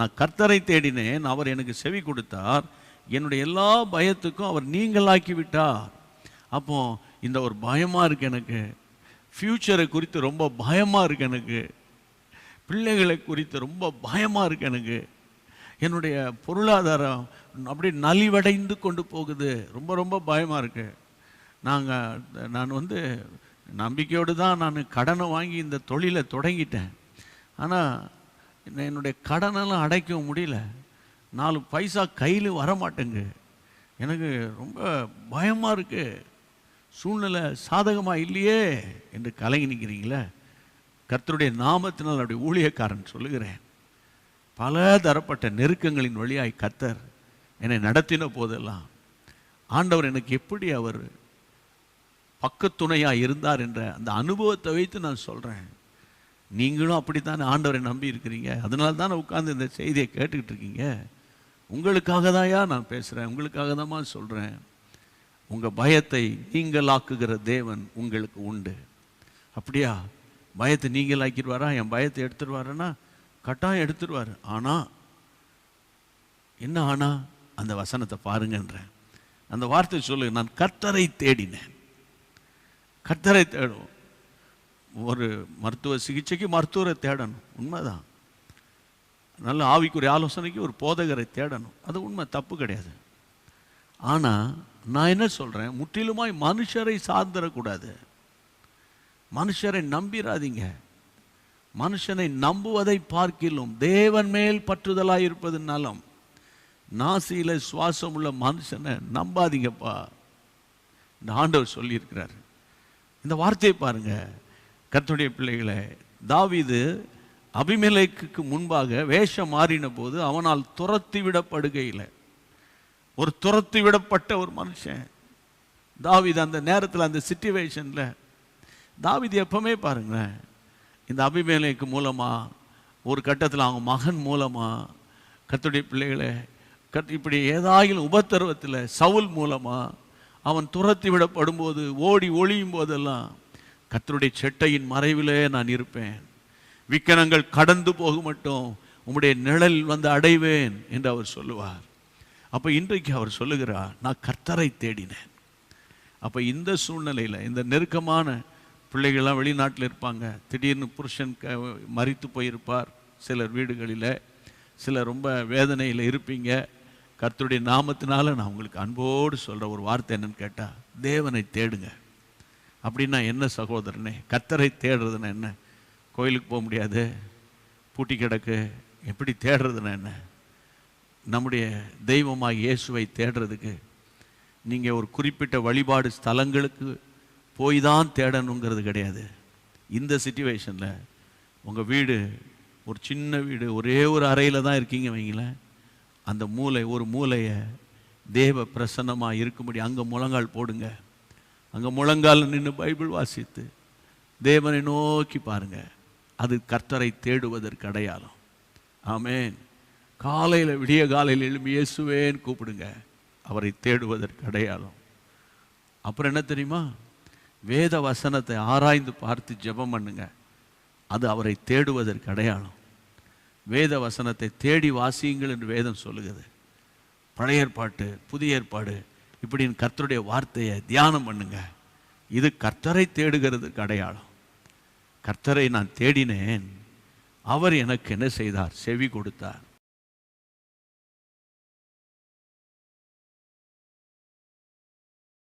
நான் கர்த்தரை தேடினேன் அவர் எனக்கு செவி கொடுத்தார். என்னுடைய எல்லா பயத்துக்கும் அவர் நீங்களாக்கி விட்டார் அப்போ இந்த ஒரு பயமாக இருக்கு எனக்கு. ஃப்யூச்சரை குறித்து ரொம்ப பயமாக இருக்கு எனக்கு. பிள்ளைகளை குறித்து ரொம்ப பயமாக இருக்கு எனக்கு. என்னுடைய பொருளாதாரம் அப்படியே நலிவடைந்து கொண்டு போகுது. ரொம்ப ரொம்ப பயமாக இருக்கு. நாங்கள் நான் வந்து நம்பிக்கையோடு தான் நான் கடனை வாங்கி இந்த தொழிலை தொடங்கிட்டேன். ஆனால் என்னுடைய கடனெல்லாம் அடைக்கவும் முடியல. நாலு பைசா கையில் வரமாட்டேங்கு. எனக்கு ரொம்ப பயமாக இருக்குது சூழ்நிலை சாதகமாக இல்லையே என்று கலங்கி நிற்கிறீங்களே கர்த்தருடைய நாமத்தினால் அப்படி ஊழியக்காரன் சொல்லுகிறேன். பல தரப்பட்ட நெருக்கங்களின் வழியாய் கத்தர் என்னை நடத்தின போதெல்லாம் ஆண்டவர் எனக்கு எப்படி அவர் பக்கத்துணையாக இருந்தார் என்ற அந்த அனுபவத்தை வைத்து நான் சொல்கிறேன் நீங்களும் அப்படித்தானே ஆண்டவரை நம்பி இருக்கிறீங்க? அதனால தானே உட்காந்து இந்த செய்தியை கேட்டுக்கிட்டு இருக்கீங்க? உங்களுக்காக தான்யா நான் பேசுகிறேன் உங்களுக்காக தான் சொல்கிறேன் உங்கள் பயத்தை நீங்களாக்குகிற தேவன் உங்களுக்கு உண்டு. அப்படியா? பயத்தை நீங்களாக்கிடுவாரா? என் பயத்தை எடுத்துருவாருன்னா கட்டாயம் எடுத்துருவார் ஆனால் என்ன ஆனா? அந்த வசனத்தை பாருங்கன்றேன். அந்த வார்த்தை சொல்லு நான் கர்த்தரை தேடினேன். கர்த்தரை தேடும் ஒரு மருத்துவ சிகிச்சைக்கு மருத்துவரை தேடணும். உண்மைதான். நல்ல ஆவிக்குரிய ஆலோசனைக்கு ஒரு போதகரை தேடணும். அது உண்மை தப்பு கிடையாது. ஆனால் நான் என்ன சொல்கிறேன் முற்றிலுமாய் மனுஷரை சார்ந்திடக்கூடாது. மனுஷரை நம்பிராதீங்க. மனுஷனை நம்புவதை பார்க்கிலும் தேவன் மேல் பற்றுதலாக இருப்பது நலம். நாசியில் சுவாசம் உள்ள மனுஷனை நம்பாதீங்கப்பா. இந்த ஆண்டவர் சொல்லியிருக்கிறார். இந்த வார்த்தையை பாருங்க. கத்துடைய பிள்ளைகளை தாவிது அபிமலைக்கு முன்பாக வேஷம் மாறின போது அவனால் துரத்தி விடப்படுகையில். ஒரு துரத்தி விடப்பட்ட ஒரு மனுஷன். தாவிது அந்த நேரத்தில் அந்த சிச்சுவேஷனில் தாவிது எப்பவுமே பாருங்களேன் இந்த அபிமேலைக்கு மூலமாக ஒரு கட்டத்தில் அவங்க மகன் மூலமாக கத்துடைய பிள்ளைகளை கத் இப்படி ஏதாயிலும் உபத்திரவத்தில் சவுல் மூலமாக அவன் துரத்தி விடப்படும்போது ஓடி ஒளியும் போதெல்லாம் கர்த்தருடைய செட்டையின் மறைவிலே நான் இருப்பேன். விக்கனங்கள் கடந்து போக மட்டும் உம்முடைய நிழல் வந்து அடைவேன் என்று அவர் சொல்லுவார். அப்போ இன்றைக்கு அவர் சொல்லுகிறார் நான் கர்த்தரை தேடினேன். அப்போ இந்த சூழ்நிலையில் இந்த நெருக்கமான பிள்ளைகள்லாம் வெளிநாட்டில் இருப்பாங்க. திடீர்னு புருஷன் க மறித்து போயிருப்பார். சிலர் வீடுகளில் சிலர் ரொம்ப வேதனையில் இருப்பீங்க. கர்த்தருடைய நாமத்தினால நான் உங்களுக்கு அன்போடு சொல்கிற ஒரு வார்த்தை என்னன்னு கேட்டால் தேவனை தேடுங்க. அப்படின்னா என்ன சகோதரனே? கத்தரை தேடுறதுன்னா என்ன? கோயிலுக்கு போக முடியாது. பூட்டி கிடக்கு. எப்படி தேடுறதுன்னா என்ன? நம்முடைய தெய்வமாக இயேசுவை தேடுறதுக்கு. நீங்கள் ஒரு குறிப்பிட்ட வழிபாடு ஸ்தலங்களுக்கு போய் தான் தேடணுங்கிறது கிடையாது. இந்த சுச்சுவேஷனில் உங்கள் வீடு ஒரு சின்ன வீடு ஒரே ஒரு அறையில் தான் இருக்கீங்க வைங்களேன். அந்த மூளை ஒரு மூளையை தேவ பிரசன்னமாக இருக்கும்படி அங்கே முழங்கால் போடுங்க. அங்கே முழங்கால் நின்று பைபிள் வாசித்து தேவனை நோக்கி பாருங்க. அது கர்த்தரை தேடுவதற்கு அடையாளம். ஆமேன். காலையில் விடிய காலையில் எழும்பி இயேசுவேன்னு கூப்பிடுங்க. அவரை தேடுவதற்கு அடையாளம். அப்புறம் என்ன தெரியுமா? வேத வசனத்தை ஆராய்ந்து பார்த்து ஜெபம் பண்ணுங்க. அது அவரை தேடுவதற்கு அடையாளம். வேத வசனத்தை தேடி வாசியுங்கள் என்று வேதம் சொல்லுகிறது. பழைய ஏற்பாட்டு புதிய ஏற்பாடு இப்படின்னு கர்த்தருடைய வார்த்தையை தியானம் பண்ணுங்க. இது கர்த்தரை தேடுகிறதுக்கு அடையாளம். கர்த்தரை நான் தேடினேன். அவர் எனக்கு என்ன செய்தார்? செவி கொடுத்தார்.